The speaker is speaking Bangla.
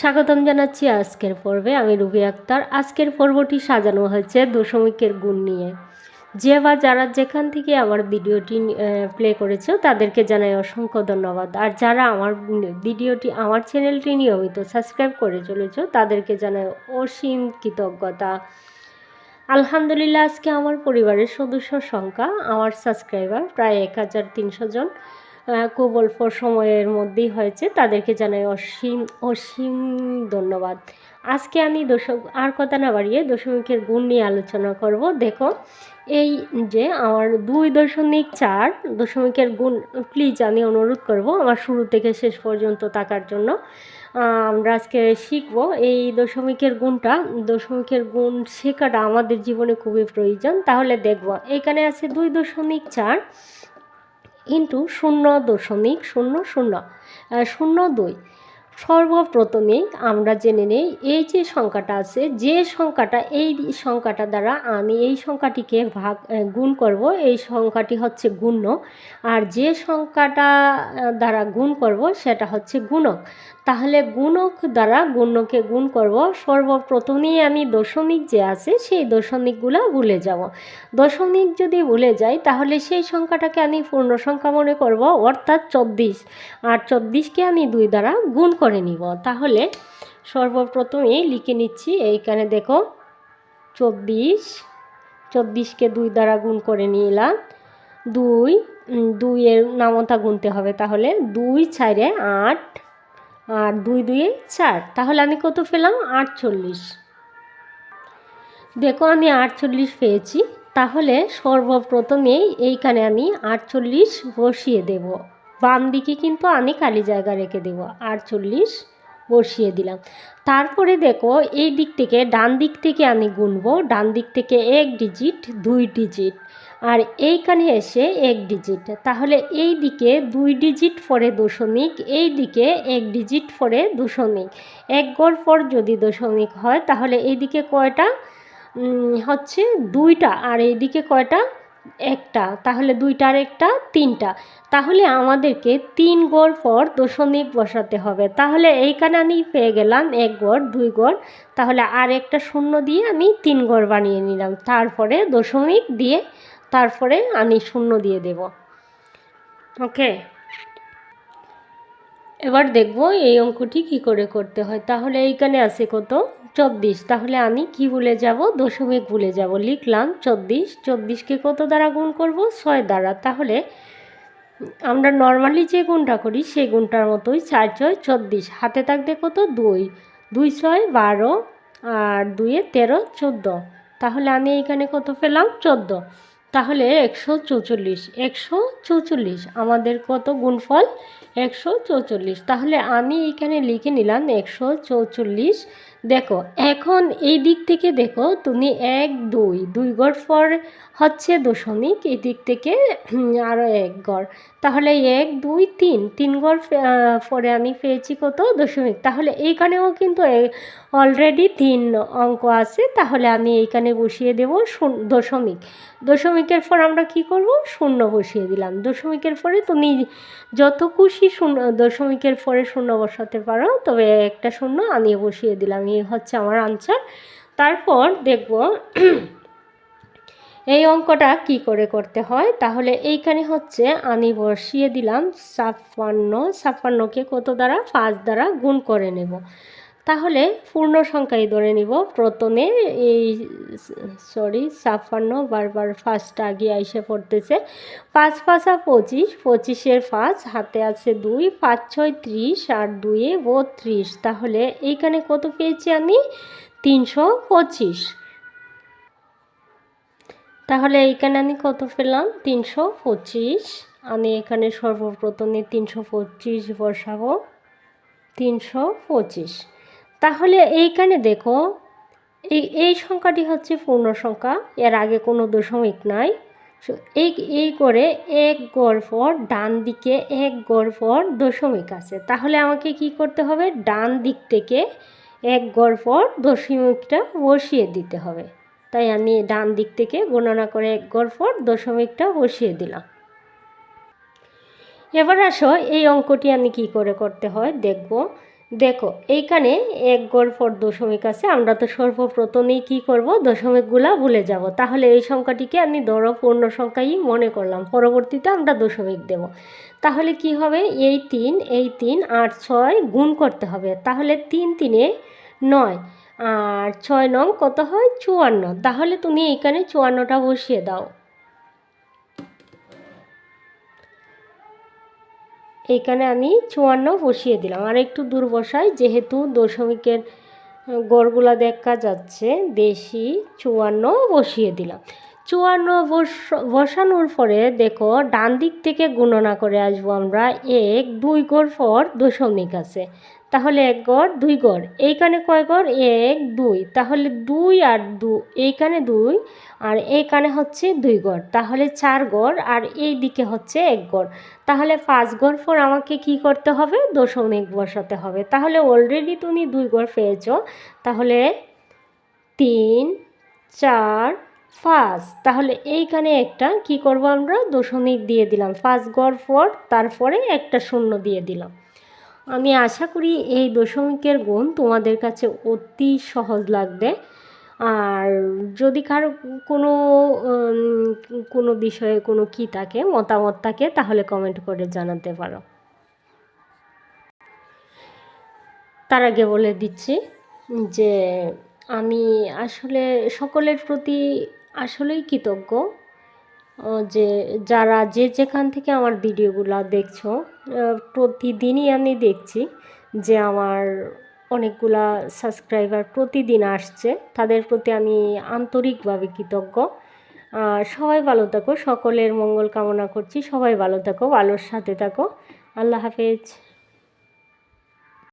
স্বাগতম জানাচ্ছি আজকের পর্বে। আমি রুবি আক্তার। আজকের পর্বটি সাজানো হয়েছে দশমিকের গুণ নিয়ে। যে বা যারা যেখান থেকে আমার ভিডিওটি প্লে করেছ, তাদেরকে জানাই অসংখ্য ধন্যবাদ। আর যারা আমার ভিডিওটি, আমার চ্যানেলটি নিয়মিত সাবস্ক্রাইব করে চলেছো, তাদেরকে জানাই অসীম কৃতজ্ঞতা। আলহামদুলিল্লাহ, আজকে আমার পরিবারের সদস্য সংখ্যা, আমার সাবস্ক্রাইবার প্রায় এক হাজার তিনশো জন। খুব অল্প সময়ের মধ্যেই হয়েছে। তাদেরকে জানাই অসীম অসীম ধন্যবাদ। আজকে আমি দশক আর কথা না বাড়িয়ে দশমিকের গুণ নিয়ে আলোচনা করব। দেখো, এই যে আমার দুই দশমিক চার দশমিকের গুণ প্লিজ আমি অনুরোধ করব আমার শুরু থেকে শেষ পর্যন্ত থাকার জন্য। আমরা আজকে শিখব এই দশমিকের গুণটা। দশমিকের গুণ শেখাটা আমাদের জীবনে খুবই প্রয়োজন। তাহলে দেখব, এখানে আছে দুই দশমিক চার। ইন্টু শূন্য দশমিক শূন্য শূন্য শূন্য দুই। সর্বপ্রথমে আমরা জেনে নেই এই যে সংখ্যাটা আছে, যে সংখ্যাটা এই সংখ্যাটা দ্বারা আমি এই সংখ্যাটিকে ভাগ গুণ করব, এই সংখ্যাটি হচ্ছে গুণ্য। আর যে সংখ্যাটা দ্বারা গুণ করব সেটা হচ্ছে গুণক। তাহলে গুণক দ্বারা গুণ্যকে গুণ করব, সর্বপ্রথমেই আমি দশমিক যে আছে সেই দশমিকগুলো ভুলে যাব। দশমিক যদি ভুলে যাই, তাহলে সেই সংখ্যাটাকে আমি পূর্ণ সংখ্যা মনে করব, অর্থাৎ চব্বিশ। আর চব্বিশকে আমি দুই দ্বারা গুণ করে নিব। তাহলে সর্বপ্রথমেই লিখে নিচ্ছি, এইখানে দেখো চব্বিশ, চব্বিশকে দুই দ্বারা গুণ করে নিলাম। দুই দুইয়ের নামতা গুনতে হবে তাহলে। দুই চারে আট, আর দুই দুয়ে চার। তাহলে আমি কত পেলাম? আটচল্লিশ। দেখো আমি আটচল্লিশ পেয়েছি। তাহলে সর্বপ্রথমেই এইখানে আমি আটচল্লিশ বসিয়ে দেব। বাম দিকে কিন্তু আমি খালি জায়গা রেখে দেব আটচল্লিশ বসিয়ে দিলাম। তারপরে দেখো, এই দিক থেকে, ডান দিক থেকে আমি গুনবো, ডান দিক থেকে এক ডিজিট দুই ডিজিট আর এইখানে এসে এক ডিজিট তাহলে এই দিকে দুই ডিজিট পরে দশমিক, এই দিকে এক ডিজিট পরে দশমিক। এক গড় পর যদি দশমিক হয়, তাহলে এই দিকে কয়টা হচ্ছে দুইটা, আর এইদিকে কয়টা? একটা, তাহলে দুইটার একটা, তিনটা। তাহলে আমাদেরকে তিন গড় পর দশমিক বসাতে হবে। তাহলে এইখানে আমি পেয়ে গেলাম এক গড়, দুই গড়। তাহলে আর একটা শূন্য দিয়ে আমি তিন গড় বানিয়ে নিলাম। তারপরে দশমিক দিয়ে তারপরে আমি শূন্য দিয়ে দেব। ওকে এবার দেখব এই অঙ্কটি কি করে করতে হয়। তাহলে এইখানে আছে কত? চব্বিশ। তাহলে আমি কি ভুলে যাব? দশমিক ভুলে যাব। লিখলাম চব্বিশ। চব্বিশকে কত দ্বারা গুণ করব? ছয় দ্বারা। তাহলে আমরা নর্মালি যে গুণটা করি, সেই গুণটার মতোই চার ছয় চব্বিশ। হাতে থাকবে কত? দুই। দুই ছয় বারো আর দুইয়ে তেরো চোদ্দ। তাহলে আমি এইখানে কত পেলাম? চোদ্দ। তাহলে একশো চৌচল্লিশ। একশো চৌচল্লিশ। আমাদের কত গুণফল? একশো চৌচল্লিশ। তাহলে আমি এখানে লিখে নিলাম একশো চৌচল্লিশ দেখো, এখন এই দিক থেকে দেখো, তুমি এক, দুই দুই গড় পর হচ্ছে দশমিক, এই দিক থেকে আরও এক গড়। তাহলে এক, দুই, তিন তিন গড় পরে আমি পেয়েছি কত? দশমিক। তাহলে এইখানেও কিন্তু অলরেডি তিন অঙ্ক আছে, তাহলে আমি এইখানে বসিয়ে দেব দশমিক। দশমিকের পর আমরা কি করব? শূন্য বসিয়ে দিলাম। দশমিকের পরে তুমি যত খুশি শূন্য, দশমিকের পরে শূন্য বসাতে পারো, তবে একটা শূন্য আমি বসিয়ে দিলাম এই হচ্ছে আমার আনসার তারপর দেখব এই অঙ্কটা কি করে করতে হয়। তাহলে এইখানে হচ্ছে আমি বসিয়ে দিলাম ছাপ্পান্ন। ছাপ্পান্নকে কত দ্বারা? পাঁচ দ্বারা গুণ করে নেব। তাহলে পূর্ণ সংখ্যাই ধরে নিব। প্রথমে এই, সরি, ছাপ্পান্ন, বারবার ফার্স্টটা আগে এসে পড়তেছে। পাঁচ পাঁচা পঁচিশ, পঁচিশের পাঁচ, হাতে আছে দুই, পাঁচ ছয় ত্রিশ আর দুয়ে বত্রিশ। তাহলে এইখানে কত পেয়েছি আমি? তিনশো পঁচিশ। তাহলে এইখানে আমি কত পেলাম? তিনশো পঁচিশ। আমি এখানে সর্বপ্রথমে তিনশো পঁচিশ বসাবো। তিনশো পঁচিশ। তাহলে এইখানে দেখো, এই এই সংখ্যাটি হচ্ছে পূর্ণ সংখ্যা, এর আগে কোনো দশমিক নাই। এই এই করে এক গড় পর ডান দিকে এক গড় পর দশমিক আছে। তাহলে আমাকে কি করতে হবে? ডান দিক থেকে এক গড় পর দশমিকটা বসিয়ে দিতে হবে। তাই আমি ডান দিক থেকে গণনা করে এক গড় পর দশমিকটা বসিয়ে দিলাম। এবার আসো, এই অঙ্কটি আমি কি করে করতে হয়? দেখব। দেখো, এইখানে এক গড় পর দশমিক আছে, আমরা তো সর্বপ্রথমেই কী করব? দশমিকগুলা ভুলে যাব। তাহলে এই সংখ্যাটিকে আমি ধরো পূর্ণ সংখ্যাই মনে করলাম, পরবর্তীতে আমরা দশমিক দেব। তাহলে কি হবে? এই তিন এই তিন, আর ছয় গুণ করতে হবে। তাহলে তিন তিনে নয়, আর ছয় নং কত হয়? চুয়ান্ন। তাহলে তুমি এইখানে চুয়ান্নটা বসিয়ে দাও। এইখানে আমি চুয়ান্ন বসিয়ে দিলাম। আর একটু দূর বসাই, যেহেতু দশমিকের গড়গুলা দেখা যাচ্ছে, দেশি চুয়ান্ন বসিয়ে দিলাম। চুয়ান্ন বস, বসানোর পরে দেখো ডান দিক থেকে গণনা করে আসব আমরা এক, দুই গড় পর দশমিক আছে। তাহলে এক গড়, দুই গড়। এইখানে কয় গড়? এক, দুই। তাহলে দুই আর দু, এইখানে দুই আর এইখানে হচ্ছে দুই গড়। তাহলে চার গড় আর এই দিকে হচ্ছে এক গড়। তাহলে পাঁচ গড় পর আমাকে কি করতে হবে? দশমিক বসাতে হবে। তাহলে অলরেডি তুমি দুই গড় পেয়েছ। তাহলে তিন, চার পাঁচ তাহলে এইখানে একটা কি করব আমরা? দশমিক দিয়ে দিলাম। পাঁচ গড় পর তারপরে একটা শূন্য দিয়ে দিলাম। আমি আশা করি এই দশমিকের গুণ তোমাদের কাছে অতি সহজ লাগবে। আর যদি কারও কোনো কোনো বিষয়ে কোনো কী থাকে, মতামত থাকে, তাহলে কমেন্ট করে জানাতে পারো। তার আগে বলে দিচ্ছি যে, আমি আসলে সকলের প্রতি আসলেই কৃতজ্ঞ যে যারা যে যেখান থেকে আমার ভিডিওগুলো দেখছ প্রতিদিনই আমি দেখছি যে আমার অনেকগুলা সাবস্ক্রাইবার প্রতিদিন আসছে, তাদের প্রতি আমি আন্তরিকভাবে কৃতজ্ঞ। সবাই ভালো থাকো, সকলের মঙ্গল কামনা করছি, সবাই ভালো থাকো, ভালোর সাথে থাকো। আল্লাহ হাফেজ।